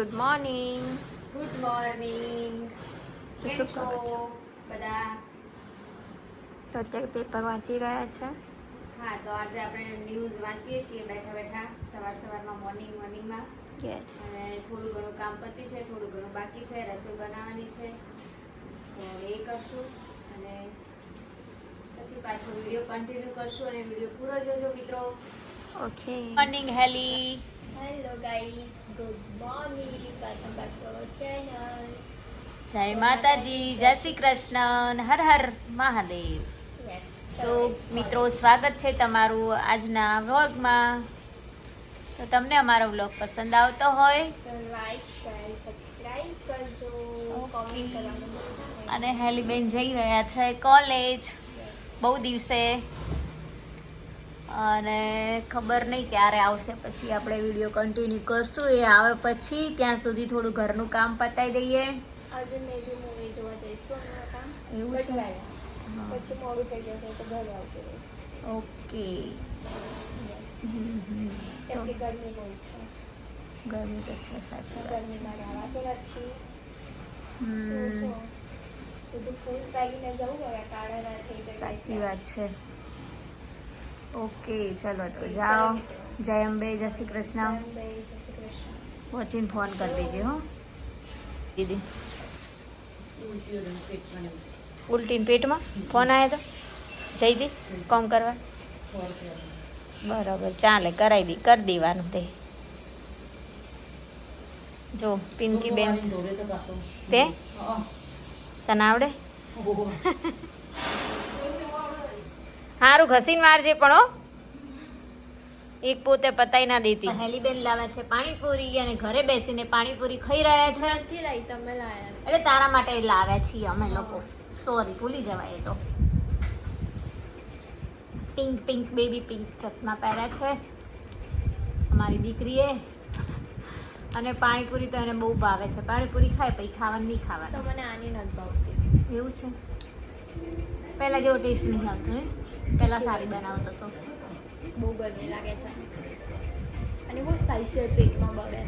Good morning good morning કેમ છો? બધા? તો અત્યારે પેપર વાંચી રહ્યા છે. હા તો આજે આપણે ન્યૂઝ વાંચીએ છીએ બેઠા બેઠા સવાર સવારમાં મોર્નિંગ મોર્નિંગમાં યસ અને થોડું ઘણું કામ પતી છે થોડું ઘણું બાકી છે રસોઈ બનાવવાની છે. તો એ કરશું અને પછી પાછો વીડિયો કન્ટિન્યુ કરશું અને વીડિયો પૂરો જોજો મિત્રો. ઓકે મોર્નિંગ હેલી Hello guys, good morning. Welcome back to our channel. જય માતાજી જય શ્રી કૃષ્ણ. હર હર મહાદેવ. તો મિત્રો સ્વાગત છે તમારું આજના વ્લોગમાં. તો તમને અમારો વ્લોગ પસંદ આવતો હોય તો કરજો. કરવાનું અને હેલીબેન જઈ રહ્યા છે કોલેજ બહુ દિવસે અને ખબર નહીં ક્યારે આવશે પછી આપણે વીડિયો કન્ટિન્યુ કરશું. એ આવે પછી ત્યાં સુધી થોડું ઘરનું કામ પતાવી દઈએ. એવું છે? પછી મોડું થઈ જશે તો ઘરે આવતી રહીશ. ઓકે. ગરમી બહુ છે. ગરમી તો છે સાચી વાત છે. રહેવાતું નથી. શું હમ, છો બધું ફૂલ પહેરીને જવું હવે કાળા ના થઈ સાચી વાત છે. ઓકે ચલો તો જાઓ જય અંબે જય શ્રી કૃષ્ણ જય અંબે, જય શ્રી કૃષ્ણ વોચીને ફોન કરી દેજે હો દીદી ઉલટીને પેટમાં ફોન આવ્યો તો જઈ દી કોમ કરવા બરાબર ચાલે કરાવી દી કરી દેવાનું તે જો પિંકી બેન તે તને આવડે સારું ઘસીને મારજે પણ હો. એક પોતે પતાઈ ના દેતી હેલીબેન લાવે છે પાણીપુરી અને ઘરે બેસીને પાણીપુરી ખાઈ રહ્યા છે. નથી લાવી તમે લાવ્યા એટલે તારા માટે લાવ્યા છીએ અમે લોકો. સોરી ભૂલી જવાય એ તો. પિંક પિંક બેબી પિંક ચશ્મા પહેર્યા છે. અમારી દીકરીએ. અને પાણીપુરી તો એને બહુ ભાવે છે. પાણીપુરી ખાય પછી ખાવાનું નહીં તો મને આની નથી ભાવતી. એવું છે? પહેલાં જેવો ટેસ્ટ નહીં આવતો પહેલાં સારી બનાવતો હતો બહુ ગરમી લાગે છે. અને બહુ સ્પાઈસી પેટમાં બગડે.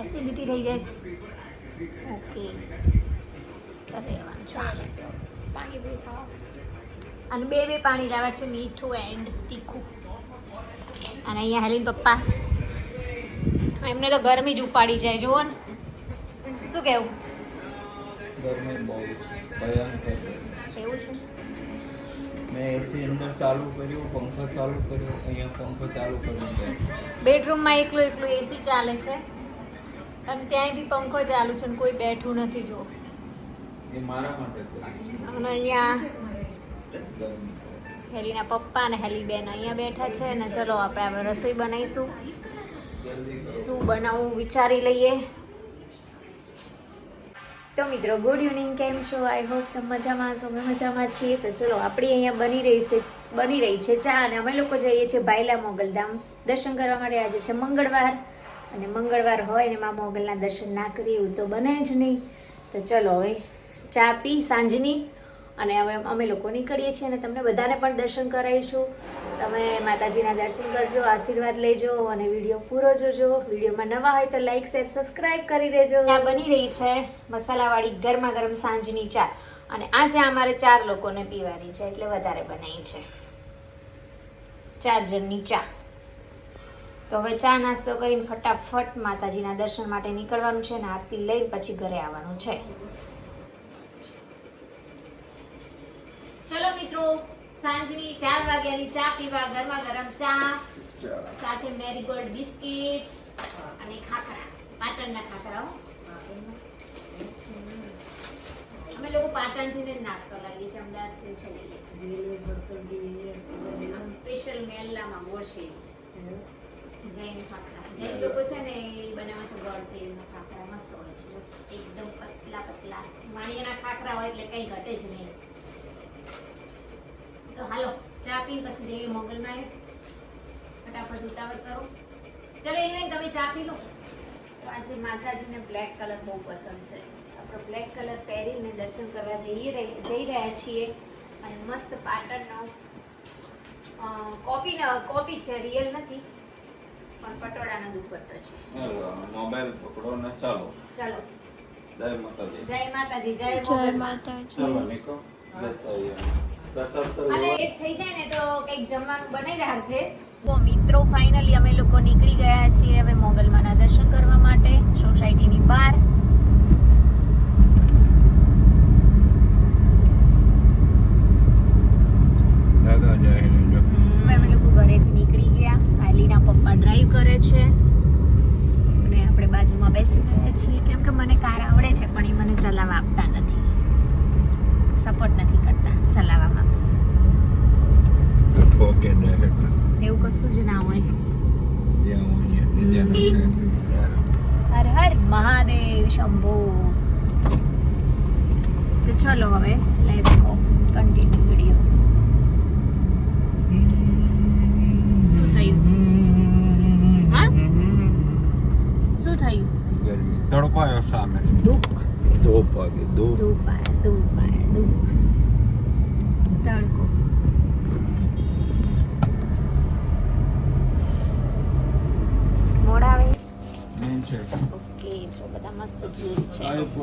એસિડિટી થઈ જાય છે. ઓકે રહેવાનું ચાલે. પાણી બી ખાવા અને બે બે પાણી લાવ્યા છે મીઠું એન્ડ તીખું. અને અહીંયા હેલીન પપ્પા. એમને તો ગરમી જ ઉપાડી જાય જુઓ ને. શું કહેવું? ગરમી બહુ છે. ભયંકર એવું છે? મેં એસી અંદર ચાલુ કર્યું પંખો ચાલુ કર્યો અહીંયા પંખો ચાલુ કર્યો બેડરૂમમાં એકલું એકલું એસી ચાલે છે? અને ત્યાંય બી પંખો ચાલુ છે ને કોઈ બેઠું નથી જો એ મારા માટે અને અહીંયા હેલીના પપ્પા અને હેલી બેન અહીંયા બેઠા છે અને ચલો આપણે હવે રસોઈ બનાવીશું. શું બનાવવું વિચારી લઈએ. તો મિત્રો ગુડ ઇવનિંગ કેમ છો? આઈ હોપ તમે મજામાં છો અમે મજામાં છીએ. તો ચલો, આપણી અહીંયા બની રહી છે, બની રહી છે ચા અને અમે લોકો જઈએ છીએ બાયલા મોગલધામ દર્શન કરવા માટે આજે છે મંગળવાર. અને મંગળવાર હોય ને માં મોગલના દર્શન ના કરીએ એવું તો બને જ નહીં. તો ચલો હવે ચા પી, સાંજની. અને હવે અમે લોકો નીકળીએ છીએ અને તમને બધાને પણ દર્શન કરાવીશું. તમે માતાજીના દર્શન કરજો, આશીર્વાદ લેજો અને વીડિયો પૂરો જોજો. વિડીયોમાં નવા હોય તો લાઈક શેર સબસ્ક્રાઇબ કરી દેજો. આ બની રહી છે મસાલાવાળી ગરમા ગરમ સાંજની ચા. અને આ ચા અમારે ચાર લોકોને પીવાની છે એટલે વધારે બનાવી છે. ચાર જણની ચા. તો હવે ચા નાસ્તો કરીને ફટાફટ માતાજીના દર્શન માટે નીકળવાનું છે અને આરતી લઈને પછી ઘરે આવવાનું છે ચલો મિત્રો સાંજની ચાર વાગ્યાની ચા પીવા ગરમા ગરમ ચા સાથે મેરીગોલ્ડ બિસ્કિટ અને ખાખરા પાટણના ખાખરા હો. અમે લોકો પાટણથી જ નાસ્તો લાગીએ છીએ અમદાવાદથી છે સ્પેશિયલ મેલ્લામાં ગોળ છે જૈન ખાખરા. જૈન લોકો છે ને એ બનાવે છે ગોળ શેરના ખાખરા મસ્ત હોય છે. એકદમ પતલા પતલા. માણિયાના ખાખરા હોય એટલે કંઈ ઘટે જ નહીં. તો હાલો ચા પી પછી જઈએ મોગલમાં ફટાફટ ઉતાવળ કરો. ચલો એ નહીં તમે ચા પી લો. તો આજે માતાજીને બ્લેક કલર બહુ પસંદ છે. આપણે બ્લેક કલર પહેરીને દર્શન કરવા જઈએ રહી- જઈ રહ્યા છીએ. અને મસ્ત પાટણનો કોપી કોપી છે રિયલ નથી પણ પટોળાનો દુપટ્ટો છે. મોબાઈલ પકડો ને ચાલો. ચાલો. જય માતાજી. જય માતાજી જય જય માતાજી. ચાલો. દસ અને એક થઈ જાય ને તો કંઈક જમવાનું બનાવી રહ્યા છે. તો મિત્રો ફાઇનલી અમે લોકો નીકળી ગયા છીએ હવે મોગલમાના દર્શન કરવા માટે સોસાયટીની બહાર. અમે લોકો ઘરેથી નીકળી ગયા. આલીના પપ્પા ડ્રાઈવ કરે છે. અને આપણે બાજુમાં બેસી ગયા છીએ. કેમ કે મને કાર આવડે છે પણ એ મને ચલાવવા આપતા નથી. સપોર્ટ નથી કરતા ચલાવવામાં. એવું કશું જ ના હોય. હર હર મહાદેવ શંભો. તો ચલો હવે લેટ્સ ગો કન્ટિન્યુ વીડિયો શું થયું? હા? શું થયું? ગરમી તડકો આવ્યો સામે. દુઃખ. ધૂપ વાગે ધૂપ ધૂપ આયા, દુઃખ. તડકો. મોડા આવે? ઓકે જો બધા મસ્ત જ્યુસ છે.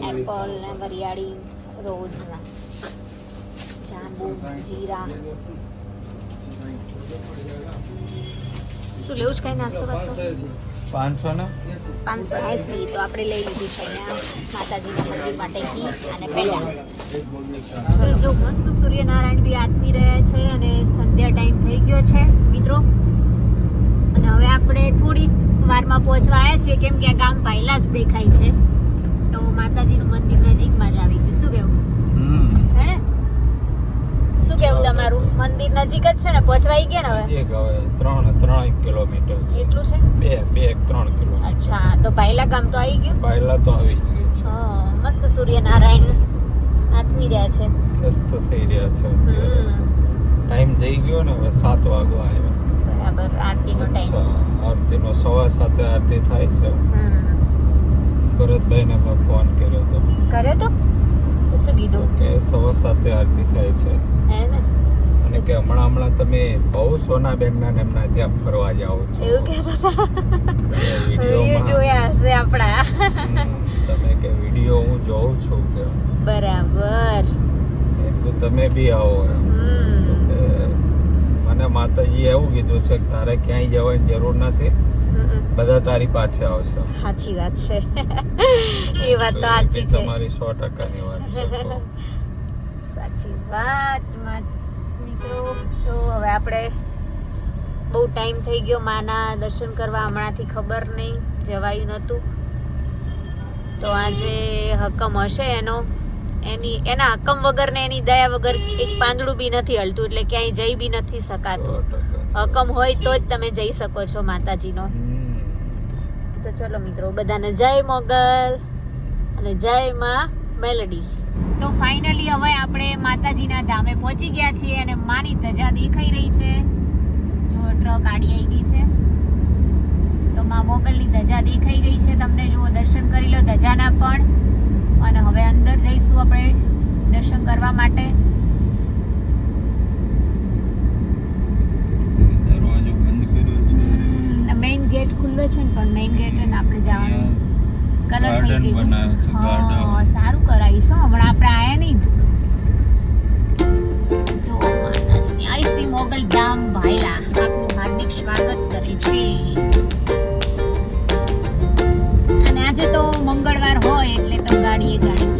એપલ ને વરિયાળી રોઝ ના જાંબુ જીરા. શું લેવું છે કઈ નાસ્તો કરશો પાંચસો ને? પાંચસો એસી, તો આપણે લઈ લીધું છે માતાજીના મંદિર માટે ઘી અને પેલા. જો મસ્ત સૂર્યનારાયણ બી આથમી રહ્યા છે અને સંધ્યા ટાઈમ થઈ ગયો છે, મિત્રો. અને હવે આપણે થોડી વારમાં પહોંચવા આવ્યા છીએ, કેમ કે આ ગામ પહેલા જ દેખાય છે. તો માતાજીનું મંદિર નજીકમાં જ આવી ગયું શું કેવું હમ હે ને શું કેવું તમારું? મંદિર નજીક જ છે ને? પહોંચવાઈ ગયા ને હવે? ત્રણ ત્રણ કિલોમીટર એટલું છે? બે બે ત્રણ કિલોમીટર. અચ્છા તો પહેલા ગામ તો આવી ગયું? પહેલા તો આવી ગયું મસ્ત સૂર્યનારાયણ આથમી રહ્યા છે. મસ્ત થઈ રહ્યા છે ટાઈમ થઈ ગયો ને હવે સાત વાગવા આવ્યા. બરાબર આરતીનો ટાઈમ આરતીનો સવા સાતે આરતી થાય છે. હમ. ભરતભાઈને મેં ફોન કર્યો તો કરે તો તો? શું કીધું? કે સવા સાતે આરતી થાય છે. હે ને? અને કે હમણાં હમણાં તમે બહુ સોના બેનના ને એમના ત્યાં ફરવા જાઓ છો. એવું કહેતા હતા? વીડિયો જોયા હશે આપણા. તમે કે વીડિયો હું જોઉં છું કે. બરાબર. એટલું તમે બી આવો મને માતાજીએ એવું કીધું છે કે તારે ક્યાંય જવાની જરૂર નથી. બધા તારી પાછે આવશે. સાચી વાત છે. એ વાત તો સાચી છે. તમારી 100% ની વાત છે. સાચી વાત મિત્રો તો હવે આપણે બહુ ટાઈમ થઈ ગયો માના દર્શન કરવા હમણાંથી ખબર નહીં જવાયું નહોતું. તો આજે હકમ હશે એનો. એની એના હકમ વગર ને એની દયા વગર એક પાંદડું બી નથી હલતું એટલે ક્યાંય જઈ બી નથી શકાતું. હકમ હોય તો જ તમે જઈ શકો છો માતાજીનો. તો ચલો મિત્રો, બધાને જય મોગલ અને જય માં મેલડી. તો ફાઇનલી હવે આપણે માતાજીના ધામે પહોંચી ગયા છીએ અને માની ધજા દેખાઈ રહી છે. જો ટ્રક આડી આવી ગઈ છે. તો માં મોગલની ધજા દેખાઈ ગઈ છે તમને. જુઓ, દર્શન કરી લો ધજાના પણ. અને હવે અંદર જઈશું આપણે દર્શન કરવા માટે દરવાજો બંધ કર્યો છે મેઇન ખુલ્લો છે ને પણ મેઇન ગેટ આપણે જવાનું. કલર થઈ છે. હા, સારું કરાવીશું હમણાં આપણે આયા નહીં. જો આઈ શ્રી મોગલ ધામ ભાયલા આપનું હાર્દિક સ્વાગત કરે છે. અને આજે તો મંગળવાર હોય એટલે તો ગાડીએ ગાડી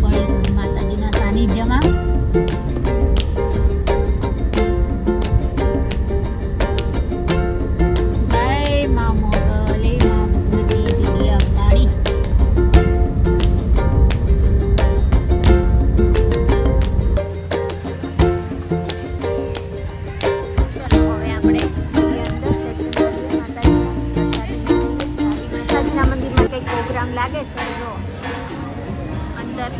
કંઈક પ્રોગ્રામ લાગે છે જો અંદર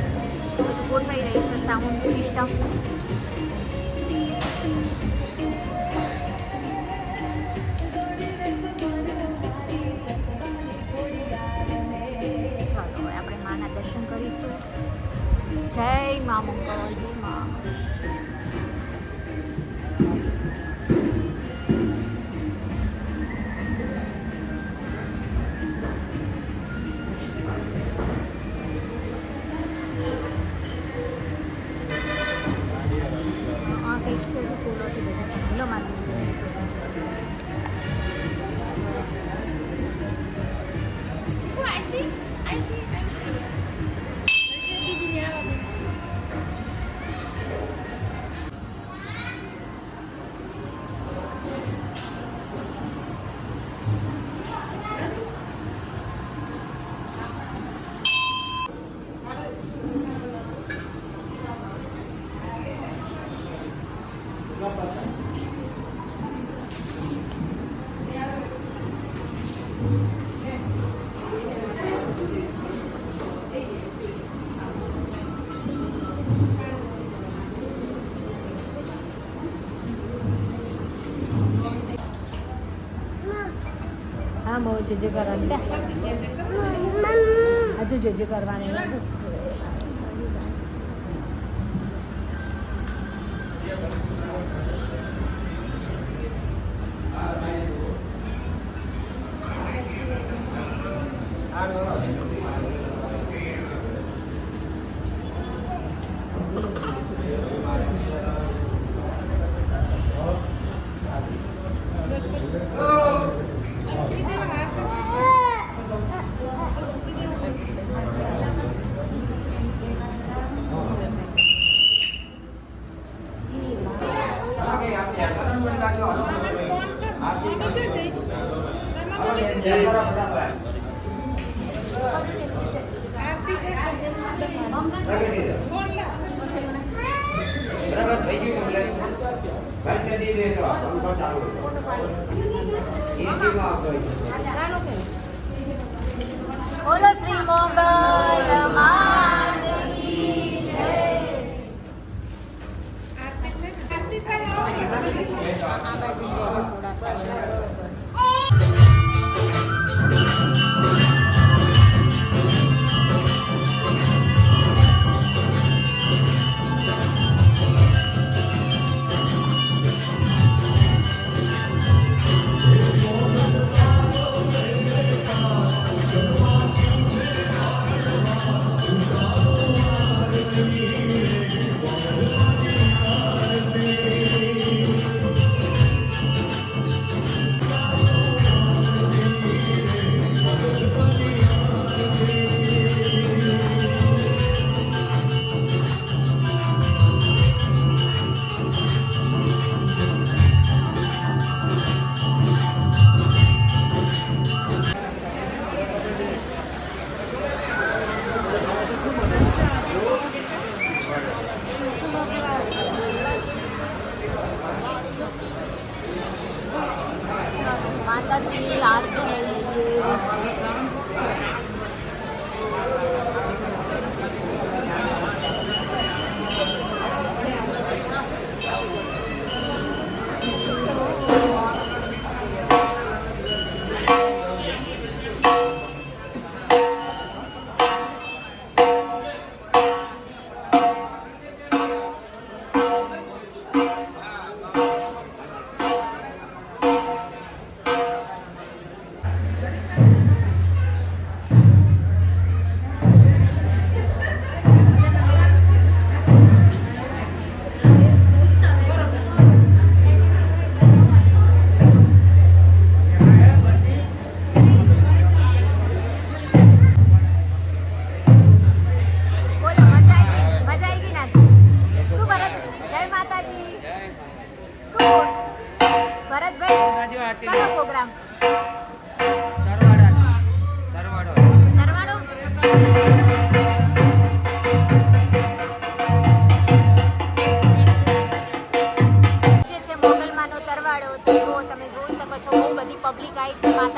બધું ગોઠવાઈ રહી છે સાઉન્ડ સિસ્ટમ ચાલો આપણે માના દર્શન કરીશું. જય મા મંગળ મા જે જજે કરવાની હજુ જજે કરવાની. બોલો શ્રી મોગલ માત કી જય. આ બાજુ રહેજો થોડા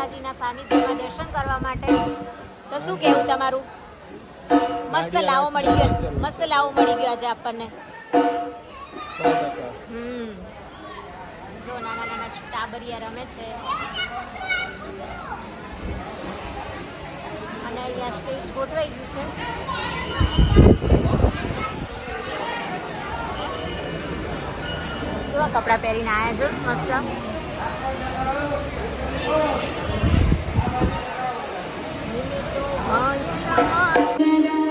માતાજીના સાનિધ્યમાં દર્શન કરવા માટે. તો શું કહેવું તમારું? મસ્ત લાવો મળી ગયો. મસ્ત લાવો મળી ગયો આજે આપણને. હમ. જો નાના નાના ટાબરિયા રમે છે. અને અહીંયા સ્ટેજ ગોઠવાઈ ગયું છે. કેવા કપડાં પહેરીને આવ્યા છો? મસ્ત. 好我好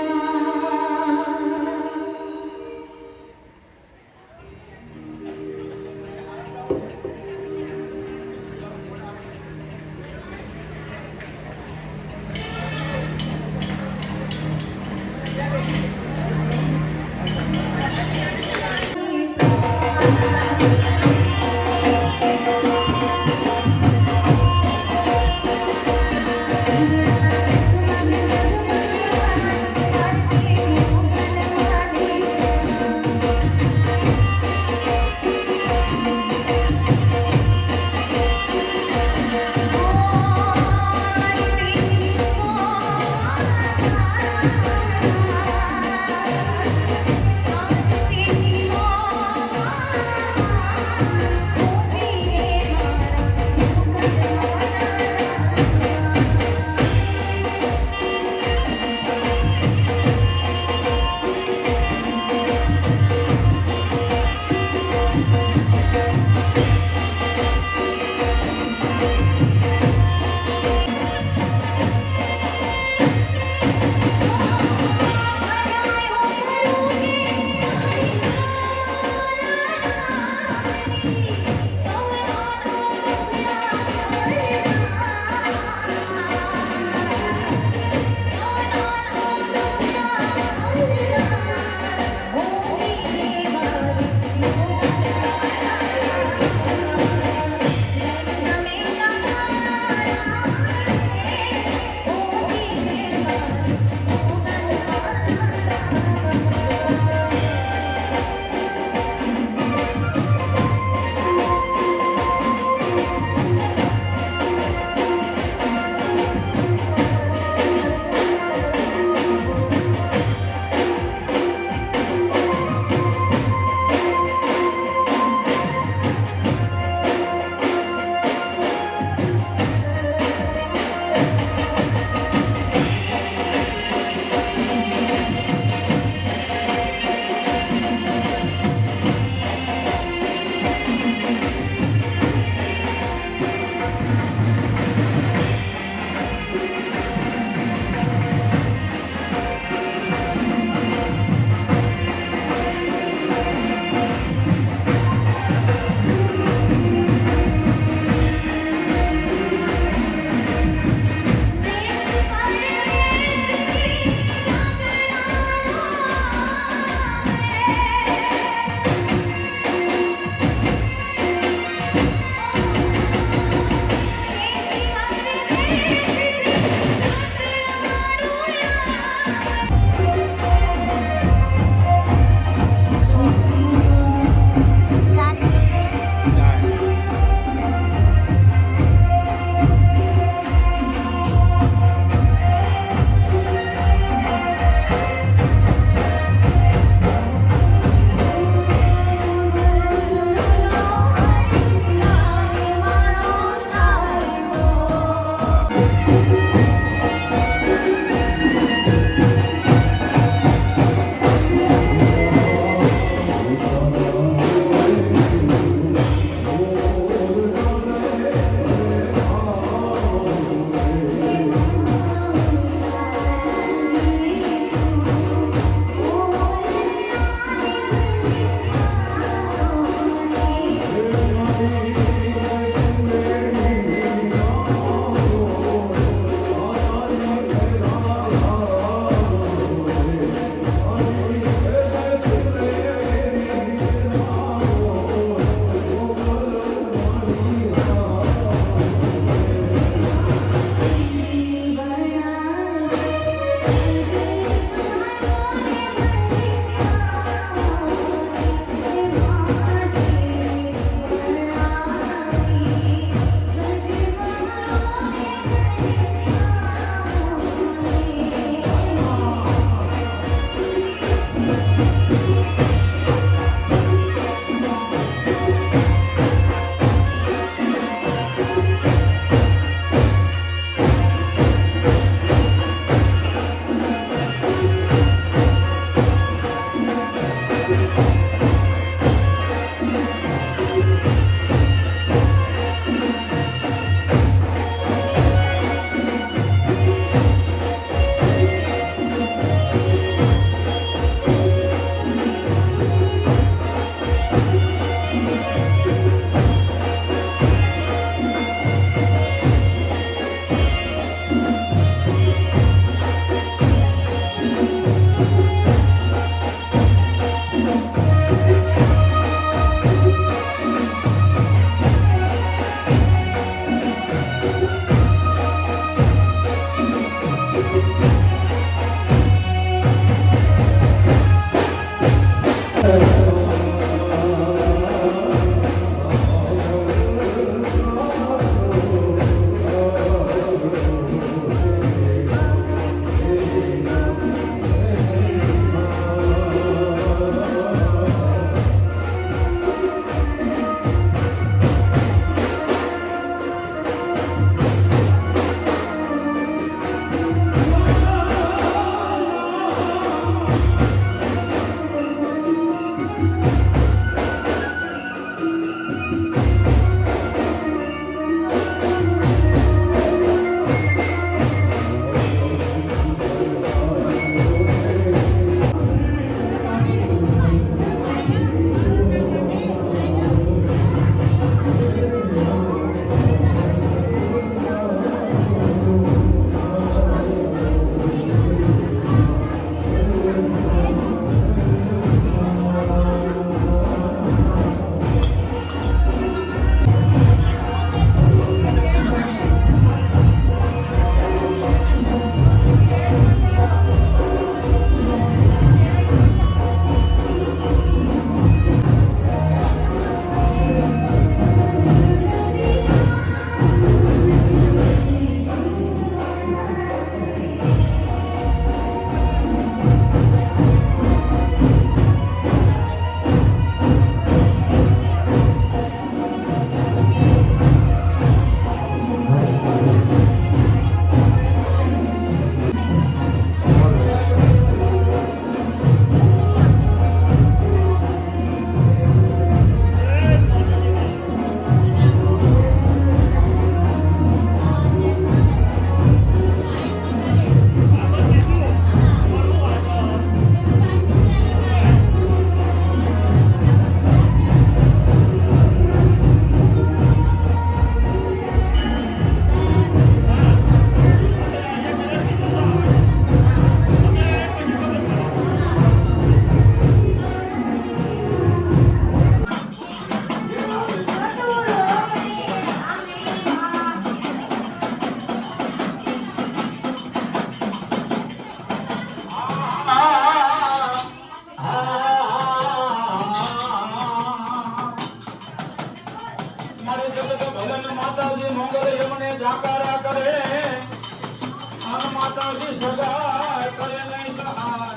આન માતાજી સદા કરે નહીં સહાય.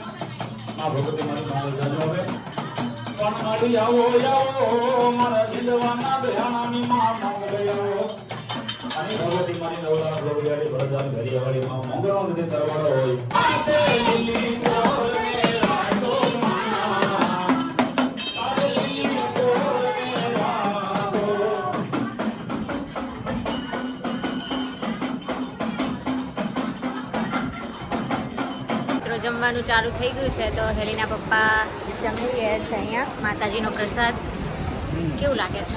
આ ભગવતી મારી મોગલ જાજો હવે. પણ મારી આવો આવો, મારા માં ભગવતી મારી નવરા ગોવિયાળી ભરજાની ઘરિયાવાળી માં લીધે તરવાડો હોય જમવાનું ચાલુ થઈ ગયું છે તો હેલીના પપ્પા જમી રહ્યા છે અહીંયા. માતાજીનો પ્રસાદ. કેવું લાગે છે?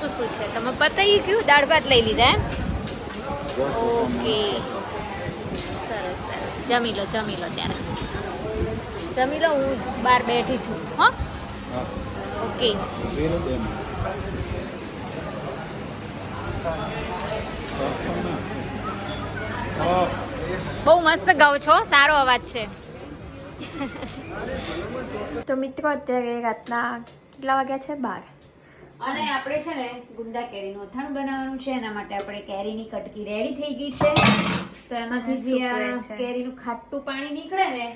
શું શું છે? તમે પતાઈ ગયું? દાળ ભાત લઈ લીધા એમ? ઓકે. સરસ સરસ. જમી લો જમી લો ત્યારે. જમી લો, હું જ બહાર બેઠી છું. હો? ઓકે. બહુ મસ્ત ગાવ છો. સારો અવાજ છે. તો મિત્રો અત્યારે રાતના કેટલા વાગ્યા છે? બાર. અને આપણે છે ને ગુંદા કેરીનું અથાણું બનાવવાનું છે. એના માટે આપણે કેરીની કટકી રેડી થઈ ગઈ છે. તો એમાંથી જે કેરીનું ખાટું પાણી નીકળે ને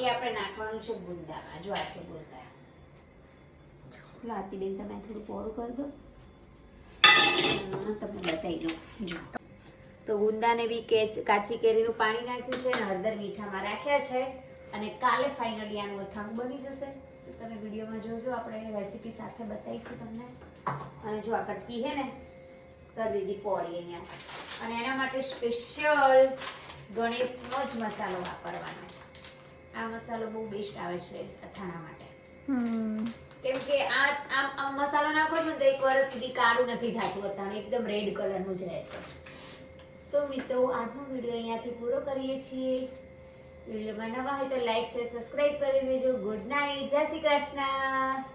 એ આપણે નાખવાનું છે ગુંદામાં. જો આ છે ગુંદા. લાતી બેન તમે થોડું પોળું કરી દો. તમને બતાવી દઉં. જો. તો ગુંદાને બી કે કાચી કેરીનું પાણી નાખ્યું છે અને હળદર મીઠામાં રાખ્યા છે. અને કાલે ફાઇનલી આનું અથાણું બની જશે. તો તમે વિડીયોમાં જોજો આપણે રેસીપી સાથે બતાવીશું તમને. અને જો આ કટકી છે ને કરી દીધી પોળી અહીંયા. અને એના માટે સ્પેશિયલ ગણેશનો જ મસાલો વાપરવાનો. આ મસાલો બહુ બેસ્ટ આવે છે અથાણા માટે. હમ. કેમ કે આ આમ મસાલો નાખો ને તો એક વર્ષ સુધી કાળું નથી થતું અથાણું એકદમ રેડ કલરનું જ રહે છે. તો મિત્રો, આજનો વીડિયો અહીંયાથી પૂરો કરીએ છીએ. વિડીયોમાં નવા હોય તો લાઈક શેર સબસ્ક્રાઈબ કરી દેજો. ગુડ નાઇટ જય શ્રી કૃષ્ણ.